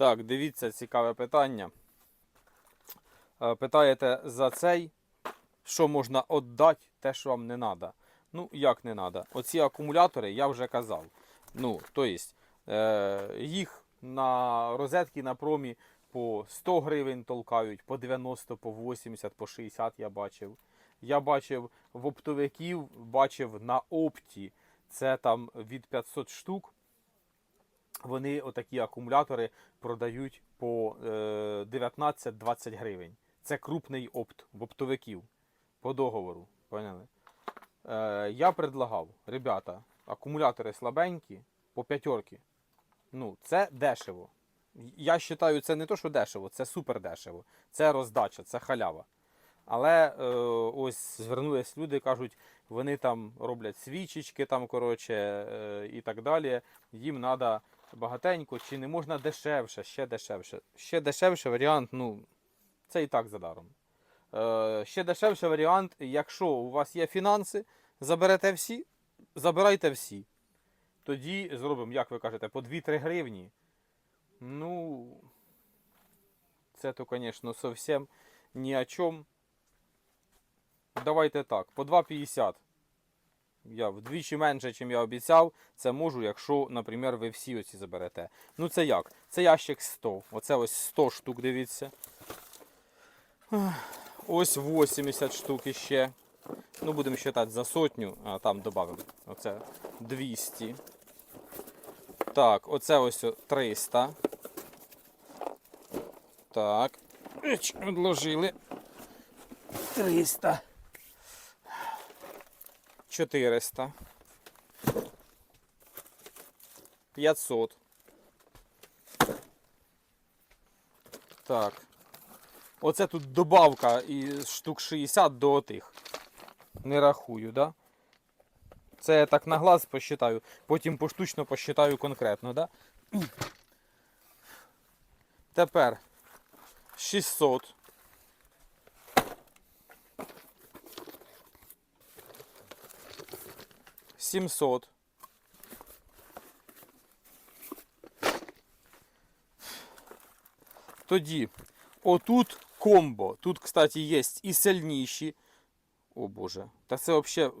Так, дивіться, цікаве питання. Е, Питаєте за цей, що можна віддати, те, що вам не треба. Ну, як не треба? Оці акумулятори я вже казав. Ну, то есть, е, їх на розетки на промі по 100 гривень толкають, по 90, по 80, по 60 я бачив. Я бачив в оптовиків, бачив на опті, це там від 500 штук. Вони отакі акумулятори продають по е, 19-20 гривень. Це крупний опт в оптовиків по договору. Поняли? Е, я предлагав, ребята, акумулятори слабенькі по п'ятерки. Ну, це дешево. Я вважаю, це не то, що дешево, це супер дешево. Це роздача, це халява. Але е, ось звернулись люди, кажуть, вони там роблять свічечки, там, коротше, е, і так далі. Їм треба багатенько, чи не можна дешевше, ще дешевше. Ще дешевше варіант, ну, це і так задаром. Е, ще дешевше варіант, якщо у вас є фінанси, заберете всі, забирайте всі. Тоді зробимо, як ви кажете, по 2-3 гривні. Ну, це то, звісно, зовсім ні о чому. Давайте так, по 2,50. Я вдвічі менше, ніж я обіцяв. Це можу, якщо, наприклад, ви всі оці заберете. Ну це як? Це ящик 100. Оце ось 100 штук, дивіться. Ось 80 штук іще. Ну, будемо вважати за сотню, а там додамо. Оце 200. Так, оце ось 300. Так. Відложили. 300. 400. 500. Так. Оце тут добавка із штук 60 до отих. Не рахую, да? Це я так на глаз посчитаю, потім поштучно посчитаю конкретно, да? Тепер 600. Сімсот. Тоді отут комбо. Тут, кстати, є і сильніші. О Боже. Та це взагалі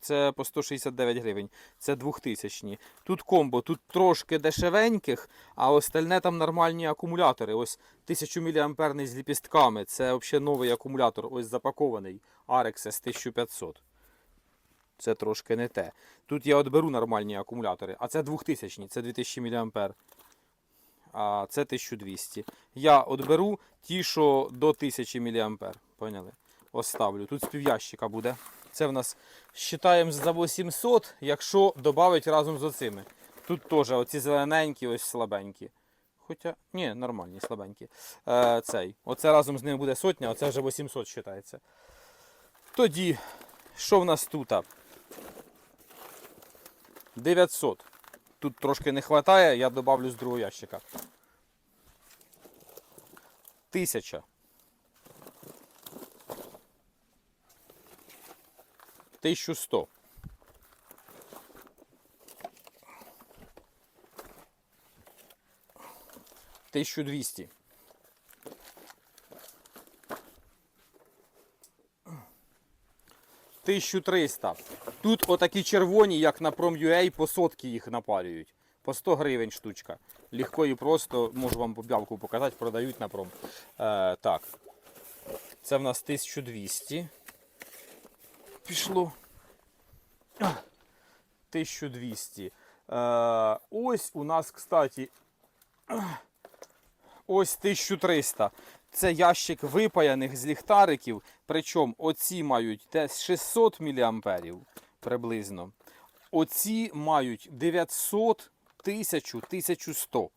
це по 169 гривень. Це 2000 Тут комбо, тут трошки дешевеньких, а остальне там нормальні акумулятори. Ось 1000 мАh з ліпістками. Це взагалі новий акумулятор, ось запакований. S 1500. Це трошки не те. Тут я от беру нормальні акумулятори, а це 2000, це 2000 мАh. А це 1200. Я от беру ті, що до 1000 мАh. Поняли? Оставлю. Тут з пів'ящика буде. Це в нас вважаємо за 800, якщо додати разом з оцими. Тут теж оці зелененькі, ось слабенькі. Хоча, ні, нормальні, слабенькі. Е, цей. Оце разом з ними буде сотня, оце вже 800 вважається. Тоді, що в нас тут? 900. Тут трошки не вистачає, я додавлю з другого ящика. 1000. 1100. Тисячу двісті. Тисячу триста. Тут отакі червоні, як на Prom.ua, по сотки їх напарюють. По 100 гривень штучка. Легко і просто, можу вам побявку показати, продають на пром. Е, так. Це в нас 1200 пішло. 1200. Е, ось у нас, кстати, ось 1300. Це ящик випаяних з ліхтариків. Причому оці мають десь 600 мА приблизно. Оці мають 900, 1000, 1100.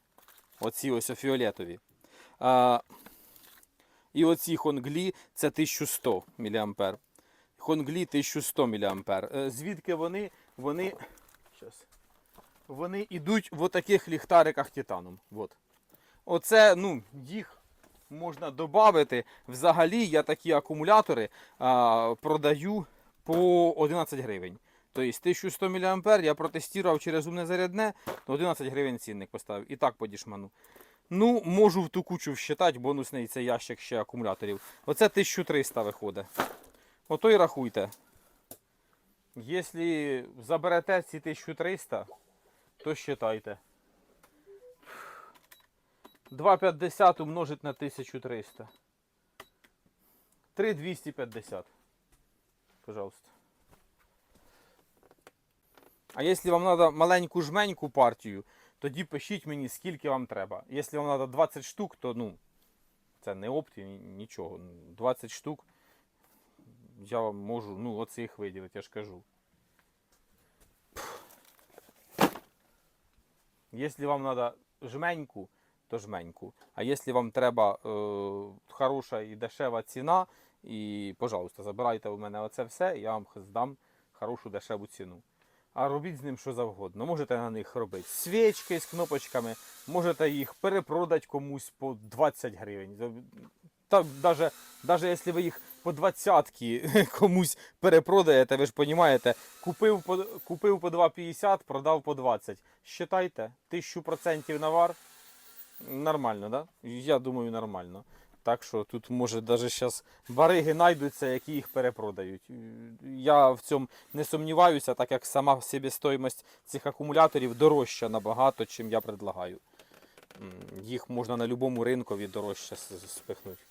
Оці ось фіолетові. А, і оці хонглі це 1100 мА. Хонглі 1100 мА. Е, Звідки вони? Вони. Щас. Вони йдуть в отаких ліхтариках титаном. От. Оце, ну, їх можна додати. Взагалі я такі акумулятори а, продаю по 11 гривень. Тобто 1100 мА я протестував через умне зарядне, 11 гривень цінник поставив. І так по дішману. Ну, можу в ту кучу всчитати, бонусний цей ящик ще акумуляторів. Оце 1300 виходить. Ото і рахуйте. Якщо заберете ці 1300, то считайте. 2,50 умножить на 1300. 3,250. Пожалуйста. А якщо вам треба маленьку жменьку партію, тоді пишіть мені, скільки вам треба. Якщо вам треба 20 штук, то ну, це не опті, нічого. 20 штук я вам можу, ну, оцих виділити, я ж кажу. Якщо вам треба жменьку, то жменьку. А якщо вам треба е, хороша і дешева ціна, і, пожалуйста, забирайте у мене оце все, я вам здам хорошу дешеву ціну. А робіть з ним що завгодно. Можете на них робити свічки з кнопочками, можете їх перепродати комусь по 20 гривень. Та даже, даже якщо ви їх по 20 комусь перепродаєте, ви ж розумієте, купив по, купив по 2,50, продав по 20. Считайте, 1000% навар. Нормально, да? Я думаю, нормально. Так що тут може навіть зараз бариги знайдуться, які їх перепродають. Я в цьому не сумніваюся, так як сама себестоїмость цих акумуляторів дорожча набагато, чим я предлагаю. Їх можна на будь-якому ринкові дорожче спихнути.